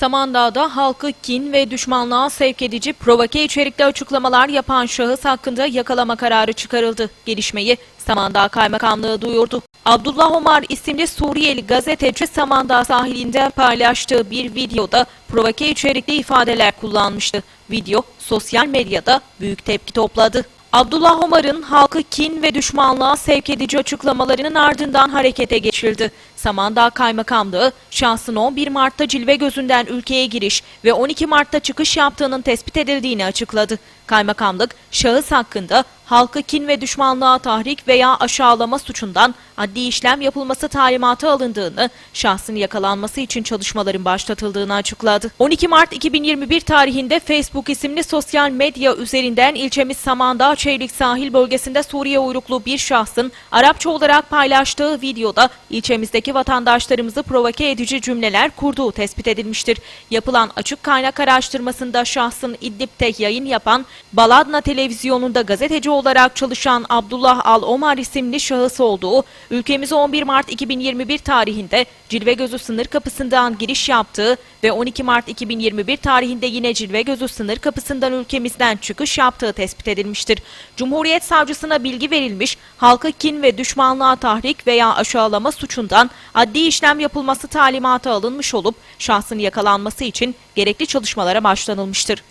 Samandağ'da halkı kin ve düşmanlığa sevk edici provoke içerikli açıklamalar yapan şahıs hakkında yakalama kararı çıkarıldı. Gelişmeyi Samandağ Kaymakamlığı duyurdu. Abdullah Omar isimli Suriyeli gazeteci Samandağ sahilinde paylaştığı bir videoda provoke içerikli ifadeler kullanmıştı. Video sosyal medyada büyük tepki topladı. Abdullah Omar'ın halkı kin ve düşmanlığa sevk edici açıklamalarının ardından harekete geçildi. Samandağ Kaymakamlığı şahsın 11 Mart'ta cilve gözünden ülkeye giriş ve 12 Mart'ta çıkış yaptığının tespit edildiğini açıkladı. Kaymakamlık şahıs hakkında halkı kin ve düşmanlığa tahrik veya aşağılama suçundan adli işlem yapılması talimatı alındığını, şahsın yakalanması için çalışmaların başlatıldığını açıkladı. 12 Mart 2021 tarihinde Facebook isimli sosyal medya üzerinden ilçemiz Samandağ Çevrik sahil bölgesinde Suriye uyruklu bir şahsın Arapça olarak paylaştığı videoda ilçemizdeki vatandaşlarımızı provoke edici cümleler kurduğu tespit edilmiştir. Yapılan açık kaynak araştırmasında şahsın İdlib'de yayın yapan Baladna televizyonunda gazeteci olarak çalışan Abdullah Al Omar isimli şahıs olduğu, ülkemize 11 Mart 2021 tarihinde Cilvegözü sınır kapısından giriş yaptığı ve 12 Mart 2021 tarihinde yine Cilvegözü sınır kapısından ülkemizden çıkış yaptığı tespit edilmiştir. Cumhuriyet savcısına bilgi verilmiş, halka kin ve düşmanlığa tahrik veya aşağılama suçundan adli işlem yapılması talimatı alınmış olup şahsın yakalanması için gerekli çalışmalara başlanılmıştır.